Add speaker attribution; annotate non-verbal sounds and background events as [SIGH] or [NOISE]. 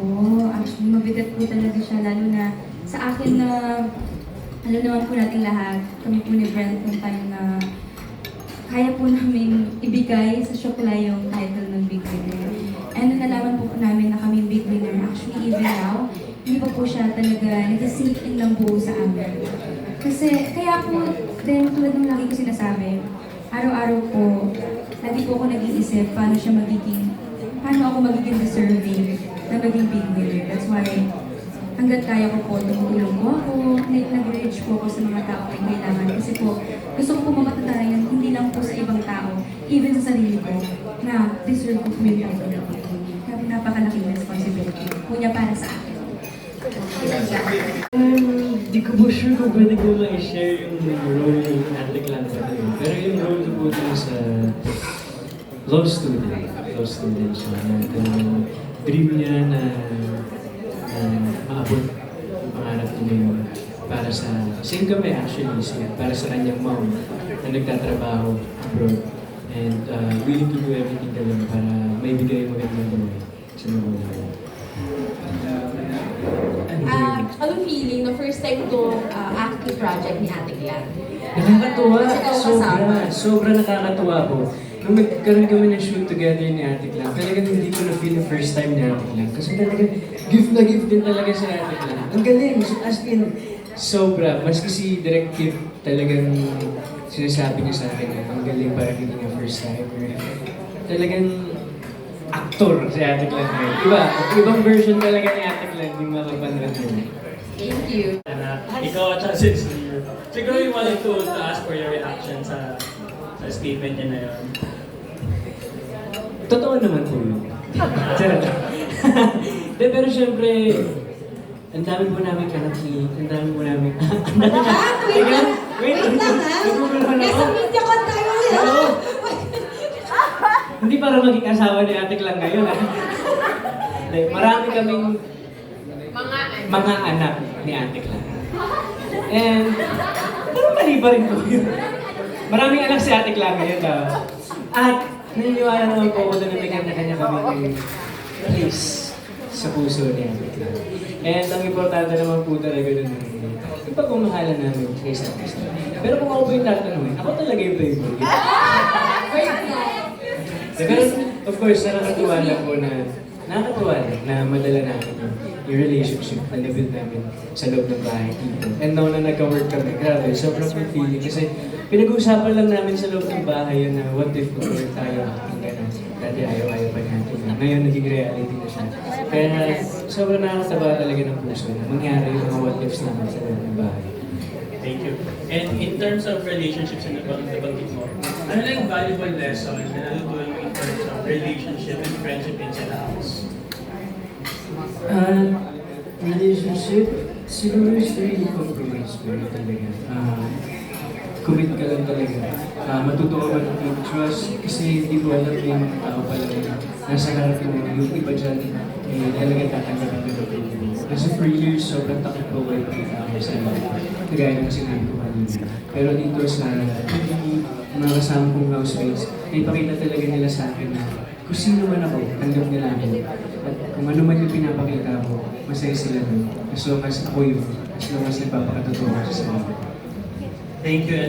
Speaker 1: Oo, actually mabigat po talaga siya, lalo na sa akin na, alam naman po natin lahat, kami po ni Brent nung time na kaya po namin ibigay sa Shokla yung title ng Big Winner. And nalaman po, po namin na kami Big Winner, actually even now, hindi pa po siya talaga nag-sink in ng buo sa amin. Kasi, kaya po, then tulad ng lagi ko sinasabi, araw-araw po, lagi po ako nag-iisip paano siya magiging, paano ako magiging deserving maging big winner. That's why, hanggat kaya ko po, tumutulong po ako, nag- nag-reach po ako sa mga tao na kailangan. Kasi po, gusto ko po mamatatayan, hindi lang po sa ibang tao, even sa sarili ko, na deserve ko po yung title ng big winner. Kaya napakalaking responsibility po niya para sa akin.
Speaker 2: Um, di ko po sure kung pwede ko lang i-share yung role ni Ate Clan sa. Pero yung role ko po sa law student. Law student siya. Na yung dream niya na, na maabot yung pangarap niya yun para sa, same kami actually, siya, para sa kanyang mom na nagtatrabaho abroad. And uh, willing to do everything ka lang para may bigay magandang buhay sa ba
Speaker 3: Ah,
Speaker 2: yun?
Speaker 3: anong feeling na first time to uh, active project ni Ate Glenn?
Speaker 2: Nakakatuwa. Sobra. Sobra nakakatuwa po. Nung nagkaroon kami ng shoot together ni Ate Clan, talagang hindi ko na-feel the first time ni Ate Clan. Kasi talagang gift na gift din talaga si Ate Clan. Ang galing. As in, sobra. Mas kasi direct gift talagang sinasabi niya sa akin na ang galing para hindi nga first timer. Talagang actor si Ate Clan ngayon. Iba, ibang version talaga ni Ate Clan yung makapanood mo.
Speaker 3: Thank you.
Speaker 4: na ikaw at. Siguro you wanted to, to ask for your reaction sa sa statement niya na yun.
Speaker 2: Totoo naman po yun. Charot. [LAUGHS] De, pero syempre, ang dami po namin kalaki, ang dami po namin... Ang dami na...
Speaker 3: Ah, wait lang.
Speaker 2: Wait,
Speaker 3: Wait lang ha. Nasa media ko tayo eh.
Speaker 2: Oo. [LAUGHS] Hindi para maging asawa ni Ate Klang ngayon. ha? De, marami kaming
Speaker 3: Mga ano.
Speaker 2: mga anak ni Ate Klang. And, parang mali pa rin po yun. Maraming anak si Ate Klang ngayon daw. At, naniniwala naman po ako na may kanya-kanya kami place sa puso ni Ate Klang. And ang importante naman po talaga dun yung pagmamahalan namin kay isa't isa. Pero kung ako po yung tatanungin, ako talaga yung playboy. [LAUGHS] Pero of course, nakakatuwa lang po na nakakatuwa lang na madala namin yung, yung relationship na na-build namin sa loob ng bahay dito. And now na nagka-work kami, grabe, sobrang fulfilling kasi pinag-uusapan lang namin sa loob ng bahay yun na what if mag-work tayo ng gano'n. Dati ayaw-ayaw pa natin. Ngayon naging reality na siya. Kaya sobrang nakakataba talaga ng puso na mangyari yung mga what ifs namin sa loob ng bahay.
Speaker 4: Thank you. And in terms of relationships na nabang nabanggit mo, ano lang yung valuable lesson na natutunan in terms of relationship and friendship the house?
Speaker 2: Uh, relationship, siguro is really compromise mo talaga. Uh, commit ka lang talaga. Uh, matuto ka mag trust kasi hindi mo alam yung mga tao pala na nasa harap mo, yung iba dyan, eh, talaga tatanggapin ka ng Kasi for years, sobrang takot ko kayo ako sa iyo. Kagaya ng sinabi ko kanina. Pero dito sa mga kasama kong housemates, may pakita talaga nila sa akin na kung sino man ako, tanggap nila ako. At kung ano man yung pinapakita ko, masaya sila nun. As long as ako yun, as long as nagpapakatotoo ko sa sarili.
Speaker 4: Thank you.